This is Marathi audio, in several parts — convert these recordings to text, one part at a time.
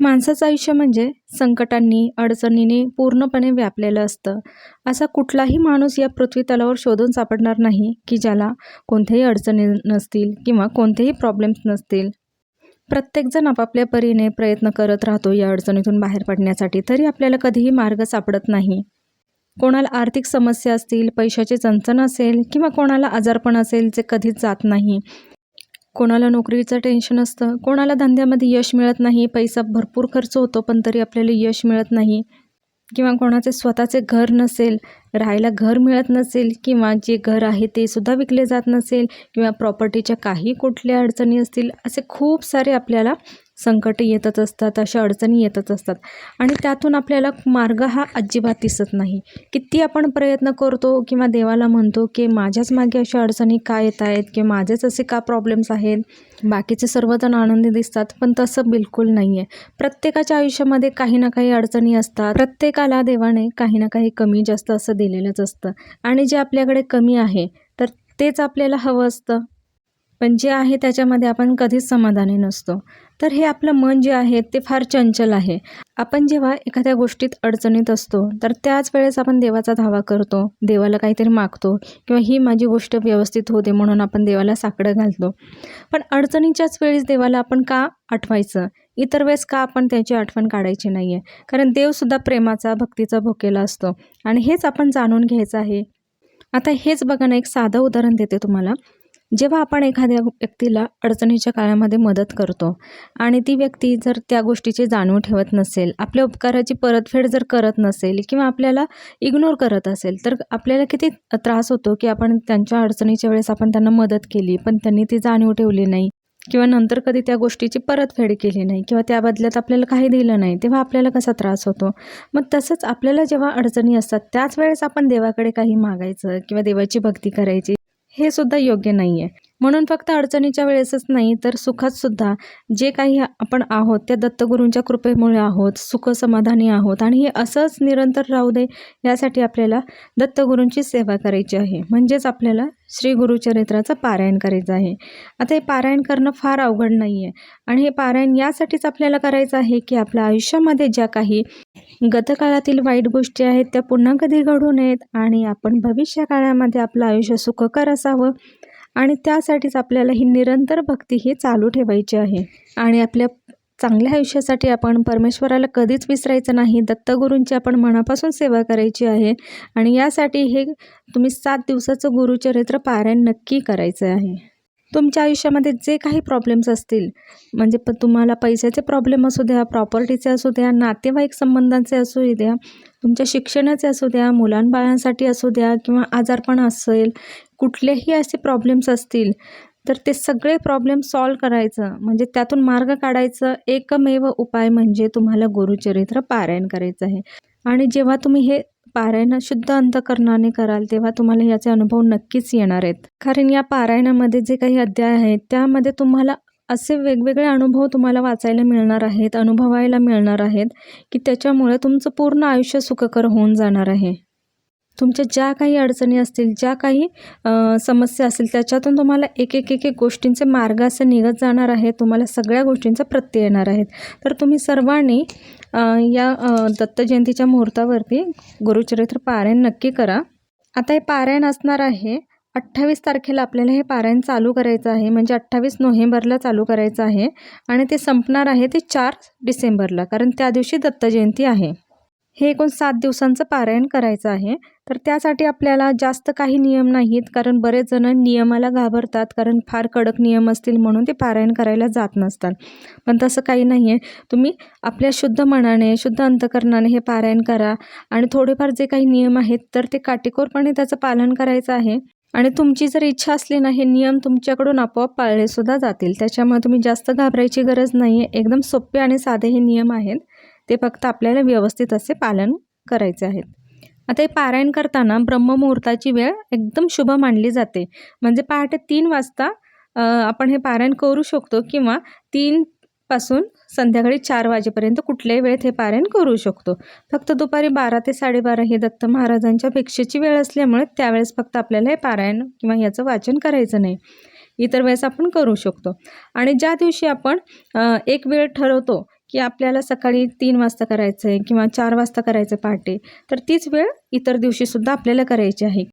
माणसाचं आयुष्य म्हणजे संकटांनी अडचणींनी पूर्णपणे व्यापलेलं असतं. असा कुठलाही माणूस या पृथ्वी तलावर शोधून सापडणार नाही की ज्याला कोणत्याही अडचणी नसतील किंवा कोणतेही प्रॉब्लेम्स नसतील. प्रत्येकजण आपापल्या परीने प्रयत्न करत राहतो या अडचणीतून बाहेर पडण्यासाठी तरी आपल्याला कधीही मार्ग सापडत नाही. कोणाला आर्थिक समस्या असतील पैशाची चणचण असेल किंवा कोणाला आजारपण असेल जे कधीच जात नाही कोणाला नोकरीचं टेन्शन असतं कोणाला धंद्यामध्ये यश मिळत नाही पैसा भरपूर खर्च होतो पण तरी आपल्याला यश मिळत नाही. किंवा कोणाचे स्वतःचे घर नसेल राहायला घर मिळत नसेल किंवा जे घर आहे ते सुद्धा विकले जात नसेल किंवा प्रॉपर्टीच्या काही कुठल्या अडचणी असतील असे खूप सारे आपल्याला संकट येतच असतात अशा अडचणी येतच असतात. आणि त्यातून आपल्याला मार्ग हा अजिबात दिसत नाही. किती आपण प्रयत्न करतो किंवा देवाला म्हणतो की माझ्याच मागे अशा अडचणी का येत आहेत किंवा माझेच असे का प्रॉब्लेम्स आहेत? बाकीचे सर्वजण आनंदी दिसतात पण तसं बिलकुल नाही आहे प्रत्येकाच्या आयुष्यामध्ये काही ना काही अडचणी असतात. प्रत्येकाला देवाने काही ना काही कमी जास्त असं दिलेलंच असतं. आणि जे आपल्याकडे कमी आहे तर तेच आपल्याला हवं असतं. पण जे आहे त्याच्यामध्ये आपण कधीच समाधानी नसतो. तर हे आपलं मन जे आहे ते फार चंचल आहे. आपण जेव्हा एखाद्या गोष्टीत अडचणीत असतो तर त्याच वेळेस आपण देवाचा धावा करतो देवाला काहीतरी मागतो किंवा ही माझी गोष्ट व्यवस्थित होते म्हणून आपण देवाला साकडं घालतो. पण अडचणीच्याच वेळेस देवाला आपण का आठवायचं? इतर वेळेस का आपण त्याची आठवण काढायची नाही आहे कारण देवसुद्धा प्रेमाचा भक्तीचा भोकेला असतो आणि हेच आपण जाणून घ्यायचं आहे. आता हेच बघा ना एक साधं उदाहरण देते तुम्हाला. जेव्हा आपण एखाद्या व्यक्तीला अडचणीच्या काळामध्ये मदत करतो आणि ती व्यक्ती जर त्या गोष्टीची जाणीव ठेवत नसेल आपल्या उपकाराची परतफेड जर करत नसेल किंवा आपल्याला इग्नोर करत असेल तर आपल्याला किती त्रास होतो की आपण त्यांच्या अडचणीच्या वेळेस आपण त्यांना मदत केली पण त्यांनी ती जाणीव ठेवली नाही किंवा नंतर कधी त्या गोष्टीची परतफेड केली नाही किंवा त्या बदल्यात आपल्याला काही दिलं नाही तेव्हा आपल्याला कसा त्रास होतो? मग तसंच आपल्याला जेव्हा अडचणी असतात त्याच वेळेस आपण देवाकडे काही मागायचं किंवा देवाची भक्ती करायची. हे सुद्धा योग्य नाही आहे म्हणून फक्त अडचणीच्या वेळेसच नाही तर सुखातसुद्धा जे काही आपण आहोत त्या दत्तगुरूंच्या कृपेमुळे आहोत सुख समाधानी आहोत. आणि हे असंच निरंतर राहू दे यासाठी आपल्याला दत्तगुरूंची सेवा करायची आहे. म्हणजेच आपल्याला श्री गुरुचरित्राचं पारायण करायचं आहे. आता हे पारायण करणं फार अवघड नाही आहे आणि हे पारायण यासाठीच आपल्याला करायचं आहे की आपल्या आयुष्यामध्ये ज्या काही गतकाळातील वाईट गोष्टी आहेत त्या पुन्हा कधी घडू नयेत आणि आपण भविष्य काळामध्ये आपलं आयुष्य सुखकर असावं. आणि त्यासाठीच आपल्याला ही निरंतर भक्ती ही चालू ठेवायची आहे. आणि आपल्या चांगल्या आयुष्यासाठी आपण परमेश्वराला कधीच विसरायचं नाही. दत्तगुरूंची आपण मनापासून सेवा करायची आहे. आणि यासाठी हे तुम्ही सात दिवसाचं गुरुचरित्र पारायण नक्की करायचं आहे. तुमच्या आयुष्यामध्ये जे काही प्रॉब्लेम्स असतील म्हणजे प तुम्हाला पैशाचे प्रॉब्लेम असू द्या प्रॉपर्टीचे असू द्या नातेवाईक संबंधांचे असू द्या तुमच्या शिक्षणाचे असू द्या मुलांबाळांसाठी असू द्या किंवा आजारपण असेल कुठलेही असे प्रॉब्लेम्स असतील तर ते सगळे प्रॉब्लेम सॉल्व करायचं. म्हणजे त्यातून मार्ग काढायचं एकमेव उपाय म्हणजे तुम्हाला गुरुचरित्र पारायण करायचं आहे. आणि जेव्हा तुम्ही हे पारायण शुद्ध अंतकरणाने कराल तेव्हा तुम्हाला याचे अनुभव नक्कीच येणार आहेत. कारण या पारायणामध्ये जे काही अध्याय आहेत त्यामध्ये तुम्हाला असे वेगवेगळे अनुभव तुम्हाला वाचायला मिळणार आहेत अनुभवायला मिळणार आहेत की त्याच्यामुळे तुमचं पूर्ण आयुष्य सुखकर होऊन जाणार आहे. तुमच्या ज्या काही अडचणी असतील ज्या काही समस्या असतील त्याच्यातून तुम्हाला एक एक एक एक गोष्टींचे मार्ग असे निघत जाणार आहेत तुम्हाला सगळ्या गोष्टींचा प्रत्यय येणार आहेत. तर तुम्ही सर्वांनी या दत्त जयंतीच्या मुहूर्तावरती गुरुचरित्र पारायण नक्की करा. आता हे पारायण असणार आहे. अठ्ठावीस तारखेला आपल्याला हे पारायण चालू करायचं आहे. म्हणजे अठ्ठावीस नोव्हेंबरला चालू करायचं आहे. आणि ते संपणार आहे ते चार डिसेंबरला. कारण त्या दिवशी दत्त जयंती आहे. हे एकूण सात दिवसांचं पारायण करायचं आहे. तर त्यासाठी आपल्याला जास्त काही नियम नाहीत कारण बरेच जण नियमाला घाबरतात कारण फार कडक नियम असतील म्हणून ते पारायण करायला जात नसतात. पण तसं काही नाही आहे तुम्ही आपल्या शुद्ध मनाने शुद्ध अंतकरणाने हे पारायण करा आणि थोडेफार जे काही नियम आहेत तर ते काटेकोरपणे त्याचं पालन करायचं आहे. आणि तुमची जर इच्छा असली ना हे नियम तुमच्याकडून आपोआप पाळलेसुद्धा जातील. त्याच्यामुळे तुम्ही जास्त घाबरायची गरज नाही आहे एकदम सोपे आणि साधे हे नियम आहेत. ते फक्त आपल्याला व्यवस्थित असे पालन करायचे आहेत. आता हे पारायण करताना ब्रह्ममुहूर्ताची वेळ एकदम शुभ मानली जाते. म्हणजे पहाटे तीन वाजता आपण हे पारायण करू शकतो किंवा तीन पासून संध्याकाळी चार वाजेपर्यंत कुठल्याही वेळेत हे पारायण करू शकतो. फक्त दुपारी बारा ते साडेबारा ही दत्त महाराजांच्या भिक्षेची वेळ असल्यामुळे त्यावेळेस फक्त आपल्याला हे पारायण किंवा याचं वाचन करायचं नाही. इतर वेळेस आपण करू शकतो. आणि ज्या दिवशी आपण एक वेळ ठरवतो की आपल्याला सकाळी तीन वाजता करायचं आहे किंवा चार वाजता करायचं आहे पहाटे तर तीच वेळ इतर दिवशीसुद्धा आपल्याला करायची आहे.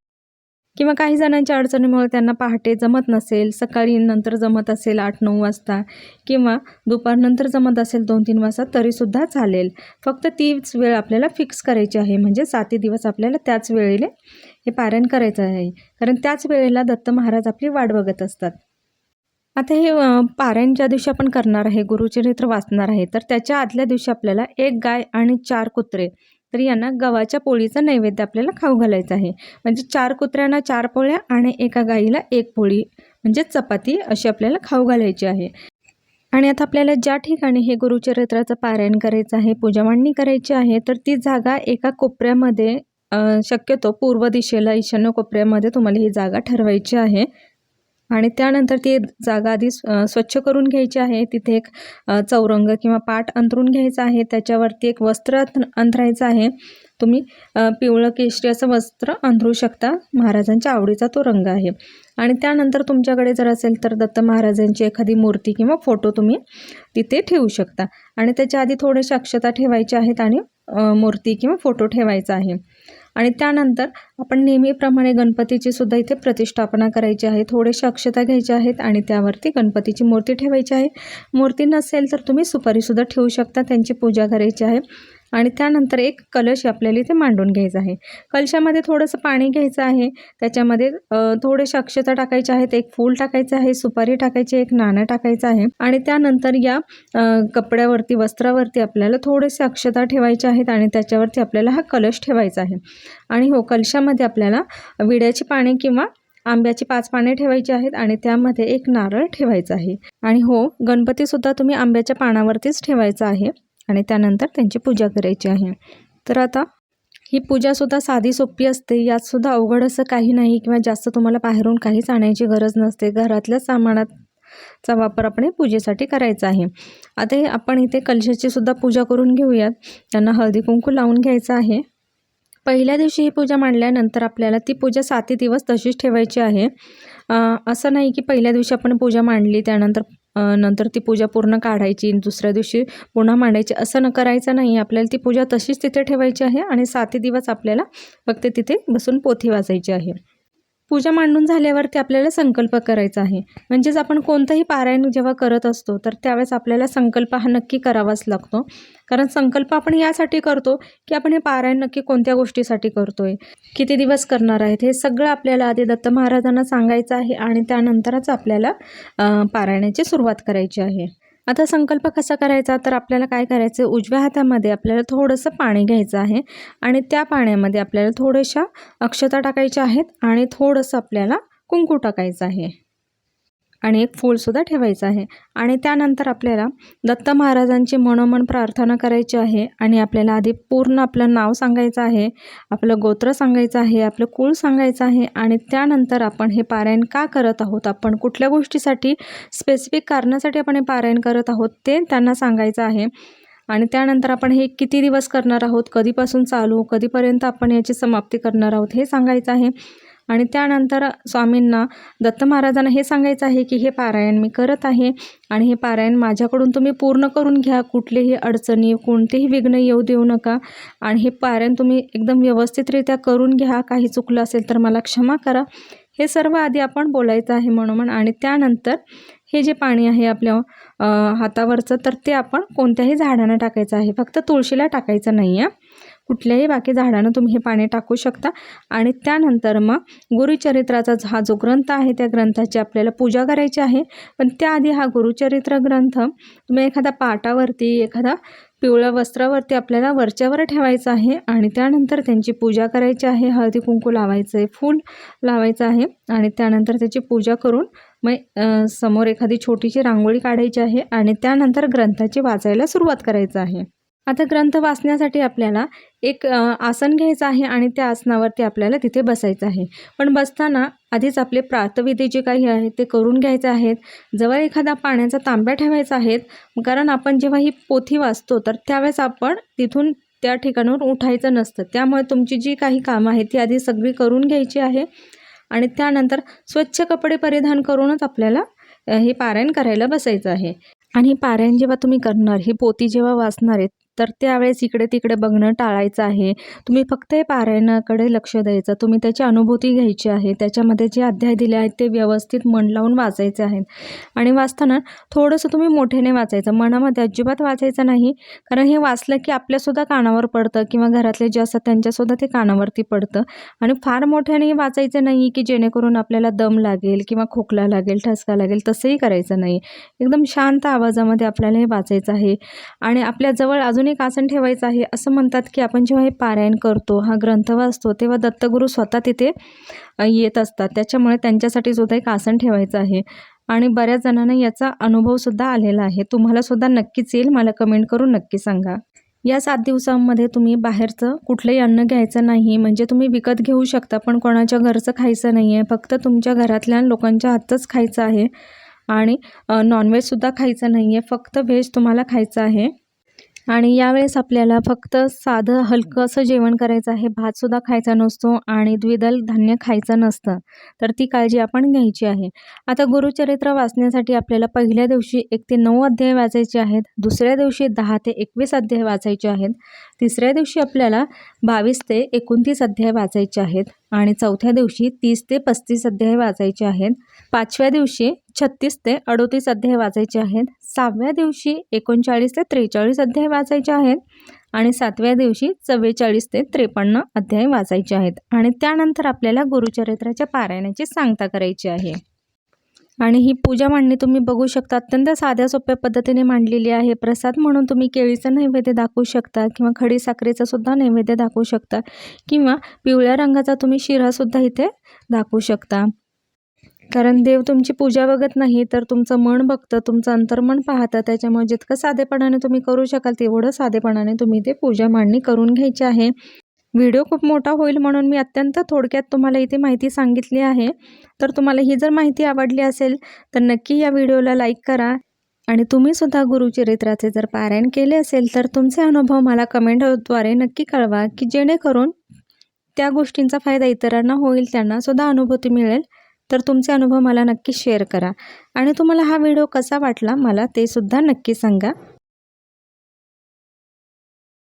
किंवा काही जणांच्या अडचणीमुळे त्यांना पहाटे जमत नसेल सकाळी नंतर जमत असेल आठ नऊ वाजता किंवा दुपारनंतर जमत असेल दोन तीन वाजता तरीसुद्धा चालेल. फक्त तीच वेळ आपल्याला फिक्स करायची आहे. म्हणजे साती दिवस आपल्याला त्याच वेळेला हे पारायण करायचं आहे. कारण त्याच वेळेला दत्त महाराज आपली वाट बघत असतात. आता हे पारायण ज्या दिवशी आपण करणार आहे गुरुचरित्र वाचणार आहे तर त्याच्या आदल्या दिवशी आपल्याला एक गाय आणि चार कुत्रे तर यांना गव्हाच्या पोळीचं नैवेद्य आपल्याला खाऊ घालायचं आहे. म्हणजे चार कुत्र्यांना चार पोळ्या आणि एका गाईला एक पोळी म्हणजे चपाती अशी आपल्याला खाऊ घालायची आहे. आणि आता आपल्याला ज्या ठिकाणी हे गुरुचरित्राचं पारायण करायचं आहे पूजा मांडणी करायची आहे तर ती जागा एका कोपऱ्यामध्ये शक्यतो पूर्व दिशेला ईशान्य कोपऱ्यामध्ये तुम्हाला ही जागा ठरवायची आहे. आणि त्यानंतर ती जागा आधी स्वच्छ करून घ्यायची आहे. तिथे एक चौरंग किंवा पाट अंतरून घ्यायचा आहे. त्याच्यावरती एक वस्त्र अंतरायचं आहे. तुम्ही पिवळं केशरी असं वस्त्र अंधरू शकता. महाराजांच्या आवडीचा तो रंग आहे. आणि त्यानंतर तुमच्याकडे जर असेल तर दत्त महाराजांची एखादी मूर्ती किंवा फोटो तुम्ही तिथे ठेवू शकता. आणि त्याच्या आधी थोडेशा अक्षता ठेवायच्या आहेत आणि मूर्ती किंवा फोटो ठेवायचा आहे. आणि त्यानंतर आपण नेहमीप्रमाणे गणपतीची सुद्धा इथे प्रतिष्ठापना करायची आहे. थोडेसे अक्षता घ्यायच्या आहेत आणि त्यावरती गणपतीची मूर्ती ठेवायची आहे. मूर्ती नसेल तर तुम्ही सुपारीसुद्धा ठेवू शकता. त्यांची पूजा करायची आहे. आणि त्यानंतर एक कलश आपल्याला इथे मांडून घ्यायचा आहे. कलशामध्ये थोडंसं पाणी घ्यायचं आहे. त्याच्यामध्ये थोडेसे अक्षता टाकायचे आहेत. एक फूल टाकायचं आहे सुपारी टाकायची एक नाणं टाकायचं आहे. आणि त्यानंतर या कपड्यावरती वस्त्रावरती आपल्याला थोडेसे अक्षता ठेवायचे आहेत आणि त्याच्यावरती आपल्याला हा कलश ठेवायचा आहे. आणि हो कलशामध्ये आपल्याला विड्याची पाने किंवा आंब्याची पाच पाने ठेवायची आहेत आणि त्यामध्ये एक नारळ ठेवायचा आहे. आणि हो गणपतीसुद्धा तुम्ही आंब्याच्या पानावरतीच ठेवायचा आहे. आणि त्यानंतर त्यांची पूजा करायची आहे. तर आता ही पूजासुद्धा साधी सोपी असते. यातसुद्धा अवघड असं काही नाही किंवा जास्त तुम्हाला बाहेरून काहीच आणायची गरज नसते. घरातल्या सामानाचा वापर आपण पूजेसाठी करायचा आहे. आता हे आपण इथे कलशाची सुद्धा पूजा करून घेऊयात. त्यांना हळदी कुंकू लावून घ्यायचं आहे. पहिल्या दिवशी ही पूजा मांडल्यानंतर आपल्याला ती पूजा साती दिवस तशीच ठेवायची आहे. असं नाही की पहिल्या दिवशी आपण पूजा मांडली त्यानंतर नंतर ती पूजा पूर्ण काढायची दुसऱ्या दिवशी पुन्हा मांडायची. असं न करायचं नाही. आपल्याला ती पूजा तशीच तिथे ठेवायची आहे आणि साती दिवस आपल्याला फक्त तिथे बसून पोथी वाचायची आहे. पूजा मांडून झाल्यावरती आपल्याला संकल्प करायचा आहे. म्हणजेच आपण कोणतंही पारायण जेव्हा करत असतो तर त्यावेळेस आपल्याला संकल्प हा नक्की करावाच लागतो. कारण संकल्प आपण यासाठी करतो की आपण हे पारायण नक्की कोणत्या गोष्टीसाठी करतोय किती दिवस करणार आहेत हे सगळं आपल्याला आधी दत्त महाराजांना सांगायचं आहे आणि त्यानंतरच आपल्याला पारायणाची सुरुवात करायची आहे. आता संकल्प कसा करायचा? तर आपल्याला काय करायचं उजव्या हातामध्ये आपल्याला थोडंसं पाणी घ्यायचं आहे आणि त्या पाण्यामध्ये आपल्याला थोड्याशा अक्षता टाकायच्या आहेत आणि थोडंसं आपल्याला कुंकू टाकायचं आहे. आणि एक फूलसुद्धा ठेवायचं आहे. आणि त्यानंतर आपल्याला दत्त महाराजांची मनोमन प्रार्थना करायची आहे आणि आपल्याला आधी पूर्ण आपलं नाव सांगायचं आहे आपलं गोत्र सांगायचं आहे आपलं कुळ सांगायचं आहे आणि त्यानंतर आपण हे पारायण का करत आहोत? आपण कुठल्या गोष्टीसाठी स्पेसिफिक कारणासाठी आपण हे पारायण करत आहोत ते त्यांना सांगायचं आहे. आणि त्यानंतर आपण हे किती दिवस करणार आहोत? कधीपासून चालू? कधीपर्यंत आपण याची समाप्ती करणार आहोत? हे सांगायचं आहे. आणि त्यानंतर स्वामींना दत्त महाराजांना हे सांगायचं आहे की हे पारायण मी करत आहे आणि हे पारायण माझ्याकडून तुम्ही पूर्ण करून घ्या. कुठलेही अडचणी कोणतेही विघ्न येऊ देऊ नका. आणि हे पारायण तुम्ही एकदम व्यवस्थितरित्या करून घ्या. काही चुकलं असेल तर मला क्षमा करा. हे सर्व आधी आपण बोलायचं आहे म्हणून. आणि त्यानंतर हे जे पाणी आहे आपल्या हातावरचं तर ते आपण कोणत्याही झाडांना टाकायचं आहे. फक्त तुळशीला टाकायचं नाही आहे कुठल्याही बाकी झाडांना तुम्ही हे पाणी टाकू शकता. आणि त्यानंतर मग गुरुचरित्राचा हा जो ग्रंथ आहे त्या ग्रंथाची आपल्याला पूजा करायची आहे. पण त्याआधी हा गुरुचरित्र ग्रंथ तुम्ही एखाद्या पाटावरती एखादा पिवळ्या वस्त्रावरती आपल्याला वरच्यावर ठेवायचं आहे. आणि त्यानंतर त्यांची पूजा करायची आहे. हळदी कुंकू लावायचं आहे फूल लावायचं आहे. आणि त्यानंतर त्याची पूजा करून मग समोर एखादी छोटीशी रांगोळी काढायची आहे. आणि त्यानंतर ग्रंथाची वाचायला सुरुवात करायचं आहे. आता ग्रंथ वाचण्यासाठी आपल्याला एक आसन घ्यायचं आहे आणि त्या आसनावरती आपल्याला तिथे बसायचं आहे. पण बसताना आधीच आपले प्रातविधी जे काही आहे ते करून घ्यायचे आहेत. जवळ एखादा पाण्याचा तांब्या ठेवायचा आहे कारण आपण जेव्हा ही पोथी वाचतो तर त्यावेळेस आपण तिथून त्या ठिकाणावर उठायचं नसतं. त्यामुळे तुमची जी काही कामं आहेत ती आधी सगळी करून घ्यायची आहे. आणि त्यानंतर स्वच्छ कपडे परिधान करूनच आपल्याला हे पारायण करायला बसायचं आहे. आणि पारायण जेव्हा तुम्ही करणार ही पोती जेव्हा वाचणार आहेत तर त्यावेळेस इकडे तिकडे बघणं टाळायचं आहे. तुम्ही फक्त हे पारायणाकडे लक्ष द्यायचं. तुम्ही त्याची अनुभूती घ्यायची आहे. त्याच्यामध्ये जे अध्याय दिले आहेत ते व्यवस्थित मन लावून वाचायचे आहेत. आणि वाचताना थोडंसं तुम्ही मोठ्याने वाचायचं. मनामध्ये अजिबात वाचायचं नाही. कारण हे वाचलं की आपल्यासुद्धा कानावर पडतं किंवा घरातले जे असतात त्यांच्यासुद्धा ते कानावरती पडतं. आणि फार मोठ्याने वाचायचं नाही की जेणेकरून आपल्याला दम लागेल किंवा खोकला लागेल ठसका लागेल तसंही करायचं नाही. एकदम शांत आवाजामध्ये आपल्याला हे वाचायचं आहे. आणि आपल्याजवळ अजून एक आसन ठेवायचं आहे असं म्हणतात की आपण जेव्हा हे पारायण करतो हा ग्रंथ वाचतो तेव्हा दत्तगुरू स्वतः तिथे येत असतात. त्याच्यामुळे त्यांच्यासाठी सुद्धा एक आसन ठेवायचं आहे. आणि बऱ्याच जणांना याचा अनुभवसुद्धा आलेला आहे. तुम्हालासुद्धा नक्कीच येईल. मला कमेंट करून नक्की सांगा. या सात दिवसांमध्ये तुम्ही बाहेरचं कुठलंही अन्न घ्यायचं नाही म्हणजे तुम्ही विकत घेऊ शकता पण कोणाच्या घरचं खायचं नाही आहे फक्त तुमच्या घरातल्या लोकांच्या हातच खायचं आहे. आणि नॉनव्हेजसुद्धा खायचं नाही आहे फक्त व्हेज तुम्हाला खायचं आहे. आणि यावेळेस आपल्याला फक्त साधं हलकं असं जेवण करायचं आहे. भातसुद्धा खायचा नसतो आणि द्विदल धान्य खायचं नसतं. तर ती काळजी आपण घ्यायची आहे. आता गुरुचरित्र वाचण्यासाठी आपल्याला पहिल्या दिवशी एक ते नऊ अध्याय वाचायचे आहेत. दुसऱ्या दिवशी दहा ते एकवीस अध्याय वाचायचे आहेत. तिसऱ्या दिवशी आपल्याला बावीस ते एकोणतीस अध्याय वाचायचे आहेत आणि चौथ्या दिवशी तीस ते पस्तीस अध्याय वाचायचे आहेत. पाचव्या दिवशी छत्तीस ते अडोतीस अध्याय वाचायचे आहेत. सहाव्या दिवशी एकोणचाळीस ते त्रेचाळीस अध्याय वाचायचे आहेत आणि सातव्या दिवशी चव्वेचाळीस ते त्रेपन्न अध्याय वाचायचे आहेत आणि त्यानंतर आपल्याला गुरुचरित्राच्या पारायणाची सांगता करायची आहे. आणि ही पूजा मांडणी तुम्ही बघू शकता. अत्यंत साध्या सोप्या पद्धतीने मांडलेली आहे. प्रसाद म्हणून तुम्ही केळीचं नैवेद्य दाखवू शकता किंवा खडी साखरेचं सुद्धा नैवेद्य दाखवू शकता किंवा पिवळ्या रंगाचा तुम्ही शिरासुद्धा इथे दाखवू शकता. कारण देव तुमची पूजा बघत नाही तर तुमचं मन बघतं तुमचं अंतर्मन पाहतं. त्याच्यामुळे जितकं साधेपणाने तुम्ही करू शकाल तेवढं साधेपणाने तुम्ही ते पूजा मांडणी करून घ्यायची आहे. व्हिडिओ खूप मोठा होईल म्हणून मी अत्यंत थोडक्यात तुम्हाला इथे माहिती सांगितली आहे. तर तुम्हाला ही जर माहिती आवडली असेल तर नक्की या व्हिडिओला लाईक करा. आणि तुम्हीसुद्धा गुरुचरित्राचे जर पारायण केले असेल तर तुमचे अनुभव मला कमेंटद्वारे नक्की कळवा की जेणेकरून त्या गोष्टींचा फायदा इतरांना होईल त्यांनासुद्धा अनुभूती मिळेल. तर तुमचे अनुभव मला नक्की शेअर करा. आणि तुम्हाला हा व्हिडिओ कसा वाटला मला ते सुद्धा नक्की सांगा.